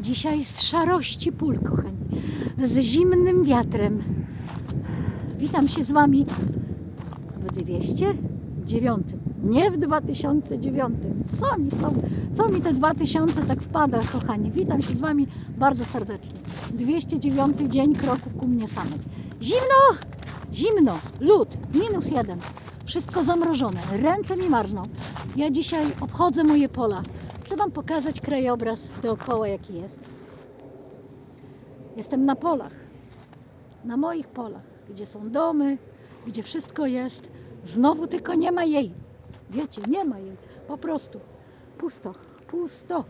Dzisiaj z szarości pól, kochani. Z zimnym wiatrem. Witam się z Wami w 209. Nie w 2009. Co mi, są, co mi te 2000 tak wpada, kochani? Witam się z Wami bardzo serdecznie. 209 dzień kroków ku mnie samej. Zimno! Zimno, lód, minus jeden. Wszystko zamrożone, ręce mi marzną. Ja dzisiaj obchodzę moje pola. Chcę Wam pokazać krajobraz dookoła, jaki jest. Jestem na polach, na moich polach, gdzie są domy, gdzie wszystko jest. Znowu tylko nie ma jej. Wiecie, nie ma jej. Po prostu pusto, pusto.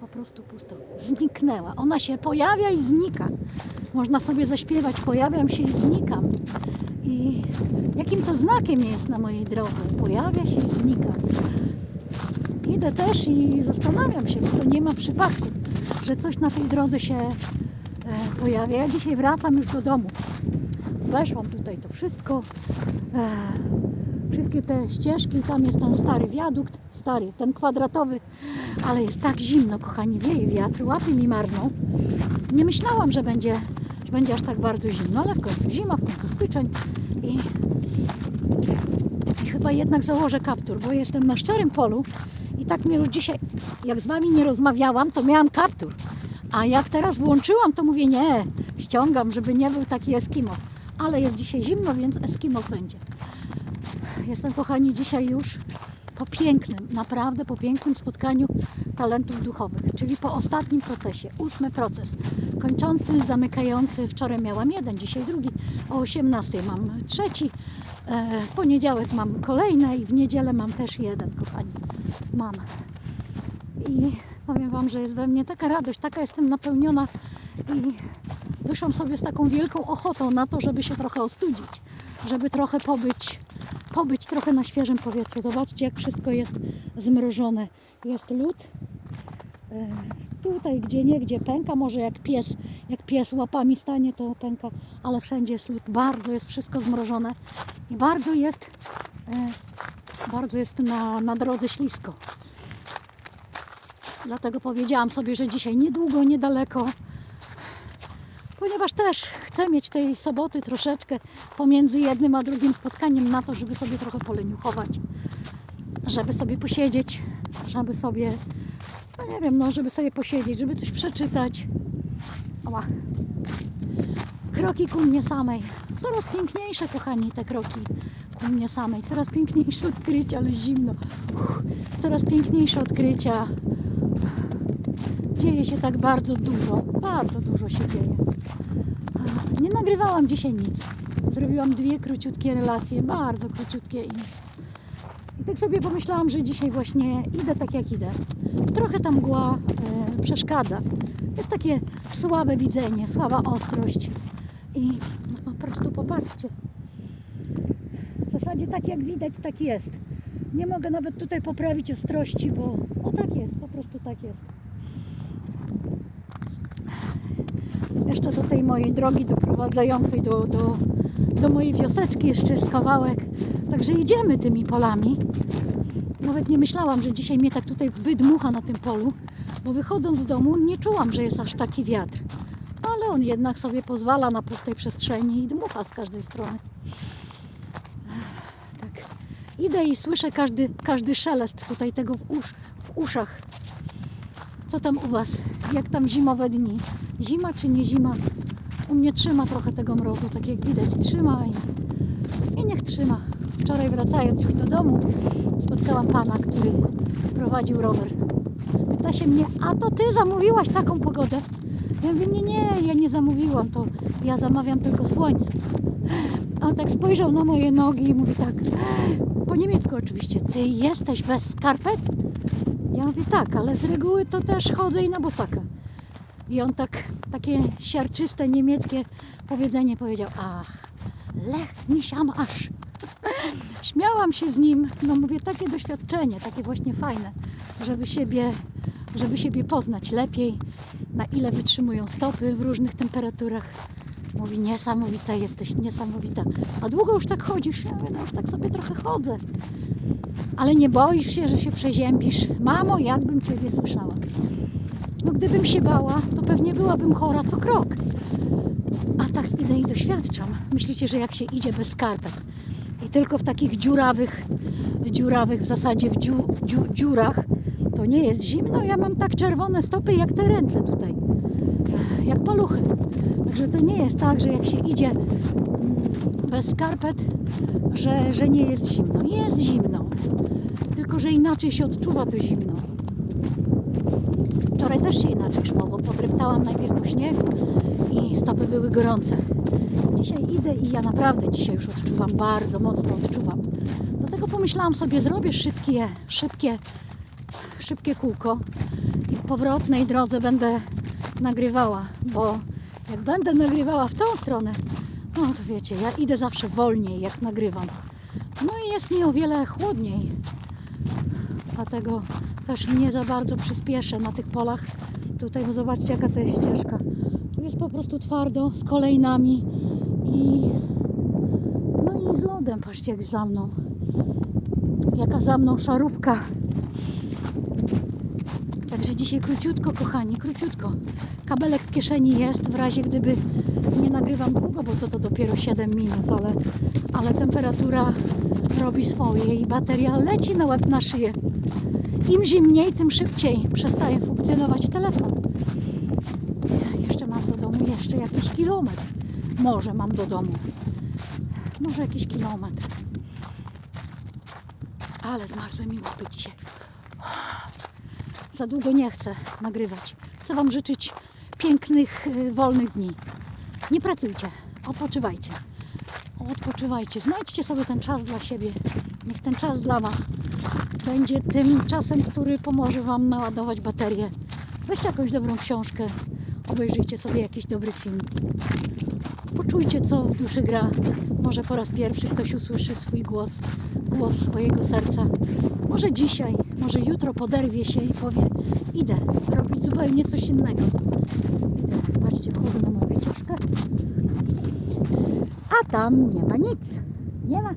Po prostu pusto. Zniknęła. Ona się pojawia i znika. Można sobie zaśpiewać, pojawiam się i znikam. I jakim to znakiem jest na mojej drodze? Pojawia się i znika. Idę też i zastanawiam się, bo to nie ma przypadków, że coś na tej drodze się e, pojawia. Ja dzisiaj wracam już do domu. Weszłam tutaj to wszystko. E, wszystkie te ścieżki, tam jest ten stary wiadukt, stary, ten kwadratowy, ale jest tak zimno, kochani, wieje wiatr, łapie mi marną. Nie myślałam, że będzie, że będzie aż tak bardzo zimno, ale w końcu zima, w końcu styczeń i, i chyba jednak założę kaptur, bo jestem na szczerym polu i tak mnie już dzisiaj, jak z Wami nie rozmawiałam, to miałam kaptur. A jak teraz włączyłam, to mówię nie, ściągam, żeby nie był taki Eskimos. Ale jest dzisiaj zimno, więc Eskimos będzie. Jestem, kochani, dzisiaj już po pięknym, naprawdę po pięknym spotkaniu talentów duchowych, czyli po ostatnim procesie, ósmy proces, kończący, zamykający. Wczoraj miałam jeden, dzisiaj drugi, o 18 mam trzeci, e, w poniedziałek mam kolejne i w niedzielę mam też jeden, kochani, mam. I powiem Wam, że jest we mnie taka radość, taka jestem napełniona i wyszłam sobie z taką wielką ochotą na to, żeby się trochę ostudzić, żeby trochę pobyć, pobyć trochę na świeżym powietrzu. Zobaczcie, jak wszystko jest zmrożone. Jest lód. E, Tutaj gdzie nie, gdzie pęka, może jak pies, jak pies łapami stanie, to pęka, ale wszędzie jest lód. Bardzo jest wszystko zmrożone i bardzo jest, e, bardzo jest na, na drodze ślisko. Dlatego powiedziałam sobie, że dzisiaj niedługo, niedaleko, ponieważ też chcę mieć tej soboty troszeczkę pomiędzy jednym a drugim spotkaniem na to, żeby sobie trochę poleniuchować, żeby sobie posiedzieć, żeby sobie, no nie wiem, no, żeby sobie posiedzieć, żeby coś przeczytać. Oła. Kroki ku mnie samej. Coraz piękniejsze, kochani, te kroki ku mnie samej. Coraz piękniejsze odkrycia, ale zimno. Uff. Coraz piękniejsze odkrycia. Dzieje się tak bardzo dużo. Bardzo dużo się dzieje. Nie nagrywałam dzisiaj nic. Zrobiłam dwie króciutkie relacje, bardzo króciutkie i, i tak sobie pomyślałam, że dzisiaj właśnie idę tak jak idę. Trochę ta mgła e, przeszkadza. Jest takie słabe widzenie, słaba ostrość i no, po prostu popatrzcie. W zasadzie tak jak widać, tak jest. Nie mogę nawet tutaj poprawić ostrości, bo o tak jest, po prostu tak jest. Jeszcze do tej mojej drogi doprowadzającej do, do, do mojej wioseczki jeszcze jest kawałek. Także idziemy tymi polami. Nawet nie myślałam, że dzisiaj mnie tak tutaj wydmucha na tym polu, bo wychodząc z domu nie czułam, że jest aż taki wiatr. Ale on jednak sobie pozwala na pustej przestrzeni i dmucha z każdej strony. Tak. Idę i słyszę każdy, każdy szelest tutaj tego w, usz, w uszach. Co tam u Was? Jak tam zimowe dni? Zima czy nie zima? U mnie trzyma trochę tego mrozu, tak jak widać, trzyma i, i niech trzyma. Wczoraj wracając już do domu spotkałam pana, który prowadził rower. Pyta się mnie, a to Ty zamówiłaś taką pogodę? Ja mówię, nie, nie, ja nie zamówiłam, to ja zamawiam tylko słońce. A on tak spojrzał na moje nogi i mówi tak, po niemiecku oczywiście, Ty jesteś bez skarpet? Ja mówię, tak, ale z reguły to też chodzę i na bosaka. I on tak, takie siarczyste niemieckie powiedzenie powiedział, ach, lech mich am Arsch. Śmiałam się z nim, no mówię, takie doświadczenie, takie właśnie fajne, żeby siebie, żeby siebie poznać lepiej, na ile wytrzymują stopy w różnych temperaturach. Mówi, niesamowita jesteś, niesamowita. A długo już tak chodzisz? Ja mówię, no już tak sobie trochę chodzę. Ale nie boisz się, że się przeziębisz? Mamo, jakbym Ciebie słyszała. No gdybym się bała, to pewnie byłabym chora co krok. A tak idę i doświadczam. Myślicie, że jak się idzie bez skarpet i tylko w takich dziurawych, dziurawych w zasadzie w dziu, dziu, dziurach, to nie jest zimno. Ja mam tak czerwone stopy jak te ręce tutaj. Jak paluchy. Także to nie jest tak, że jak się idzie mm, bez skarpet, że, że nie jest zimno. Jest zimno. Tylko, że inaczej się odczuwa to zimno. Wczoraj też się inaczej szło, bo podreptałam najpierw po śniegu i stopy były gorące. Dzisiaj idę i ja naprawdę dzisiaj już odczuwam, bardzo mocno odczuwam. Dlatego pomyślałam sobie, zrobię szybkie, szybkie, szybkie kółko i w powrotnej drodze będę nagrywała, bo jak będę nagrywała w tą stronę, no to wiecie, ja idę zawsze wolniej, jak nagrywam. No i jest mi o wiele chłodniej. Dlatego też nie za bardzo przyspieszę na tych polach. Tutaj, bo zobaczcie, jaka to jest ścieżka. Tu jest po prostu twardo, z kolejnami i no i z lodem. Patrzcie, jak za mną. Jaka za mną szarówka. Także dzisiaj króciutko, kochani, króciutko. Kabelek w kieszeni jest, w razie gdyby nie nagrywam długo, bo to, to dopiero 7 minut, ale, ale temperatura robi swoje i bateria leci na łeb na szyję. Im zimniej, tym szybciej przestaje funkcjonować telefon. Jeszcze mam do domu jeszcze jakiś kilometr. Może mam do domu. Może jakiś kilometr. Ale zmarzły mi łapy dzisiaj. Za długo nie chcę nagrywać. Chcę Wam życzyć pięknych, y, wolnych dni. Nie pracujcie, odpoczywajcie. Odpoczywajcie, znajdźcie sobie ten czas dla siebie. Niech ten czas dla Was będzie tym czasem, który pomoże Wam naładować baterię. Weźcie jakąś dobrą książkę, obejrzyjcie sobie jakiś dobry film. Poczujcie, co w duszy gra. Może po raz pierwszy ktoś usłyszy swój głos, głos swojego serca. Może dzisiaj, może jutro poderwie się i powie: Idę robić zupełnie coś innego. Idę. Patrzcie, wchodzę na moją ścieżkę. A tam nie ma nic. Nie ma.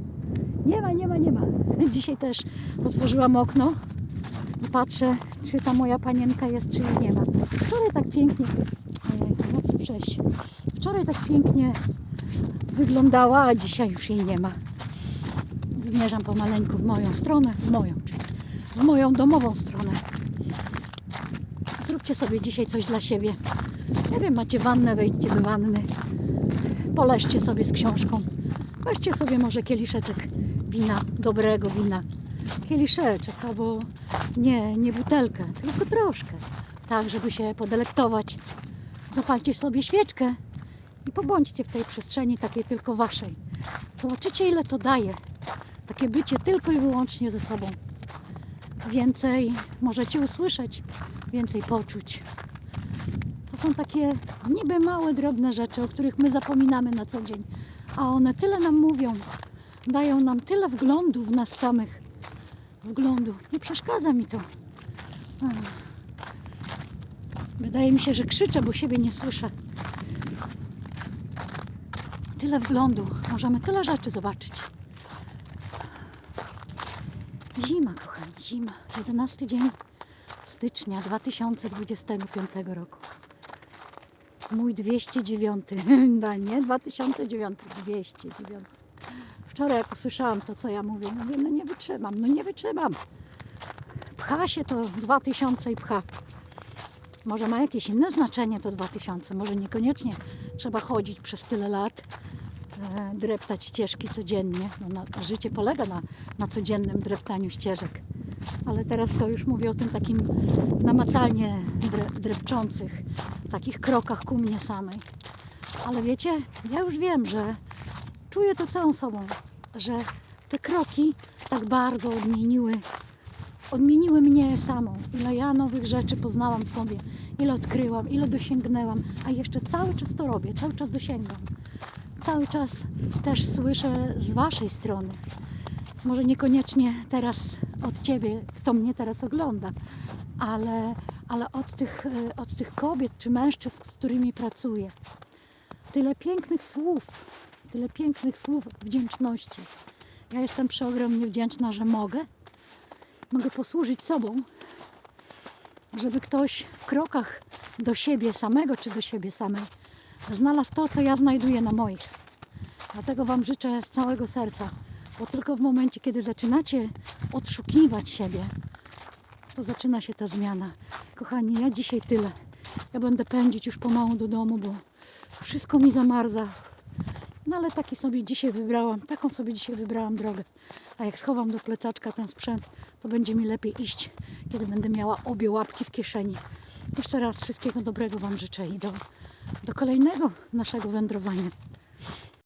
Nie ma, nie ma, nie ma. Dzisiaj też otworzyłam okno i patrzę, czy ta moja panienka jest, czy jej nie ma. Wczoraj tak pięknie. Ojej, jak przejść? Wczoraj tak pięknie wyglądała, a dzisiaj już jej nie ma. Wymierzam pomaleńku w moją stronę, w moją, czyli w moją domową stronę. Zróbcie sobie dzisiaj coś dla siebie. Nie wiem, macie wannę, wejdźcie do wanny. Poleżcie sobie z książką. Weźcie sobie może kieliszeczek wina, dobrego wina. Kieliszeczek, albo nie, nie butelkę, tylko troszkę. Tak, żeby się podelektować. Zapalcie sobie świeczkę i pobądźcie w tej przestrzeni takiej tylko waszej. Zobaczycie, ile to daje. Takie bycie tylko i wyłącznie ze sobą. Więcej możecie usłyszeć, więcej poczuć. To są takie niby małe, drobne rzeczy, o których my zapominamy na co dzień. A one tyle nam mówią, dają nam tyle wglądu w nas samych. Wglądu. Nie przeszkadza mi to. Wydaje mi się, że krzyczę, bo siebie nie słyszę. Tyle wglądu. Możemy tyle rzeczy zobaczyć. Zima, kochani, zima. 11 dzień stycznia 2025 roku. Mój 209. Da, nie 2009, 209. Wczoraj jak usłyszałam to, co ja mówię, mówię, no nie wytrzymam, no nie wytrzymam. Pcha się to 2000 i pcha. Może ma jakieś inne znaczenie to 2000, może niekoniecznie trzeba chodzić przez tyle lat, dreptać ścieżki codziennie. No, na, życie polega na, na codziennym dreptaniu ścieżek. Ale teraz to już mówię o tym takim namacalnie dre, drepczących, takich krokach ku mnie samej. Ale wiecie, ja już wiem, że czuję to całą sobą, że te kroki tak bardzo odmieniły odmieniły mnie samą. Ile ja nowych rzeczy poznałam w sobie, ile odkryłam, ile dosięgnęłam, a jeszcze cały czas to robię, cały czas dosięgam. Cały czas też słyszę z Waszej strony. Może niekoniecznie teraz od Ciebie, kto mnie teraz ogląda, ale, ale od, tych, e, od tych kobiet czy mężczyzn, z którymi pracuję. Tyle pięknych słów, tyle pięknych słów wdzięczności. Ja jestem przeogromnie wdzięczna, że mogę mogę posłużyć sobą, żeby ktoś w krokach do siebie samego czy do siebie samej znalazł to, co ja znajduję na moich. Dlatego Wam życzę z całego serca, bo tylko w momencie, kiedy zaczynacie odszukiwać siebie, to zaczyna się ta zmiana. Kochani, ja dzisiaj tyle. Ja będę pędzić już pomału do domu, bo wszystko mi zamarza. No ale taki sobie dzisiaj wybrałam, taką sobie dzisiaj wybrałam drogę. A jak schowam do plecaczka ten sprzęt, to będzie mi lepiej iść, kiedy będę miała obie łapki w kieszeni. Jeszcze raz wszystkiego dobrego Wam życzę i do, do kolejnego naszego wędrowania.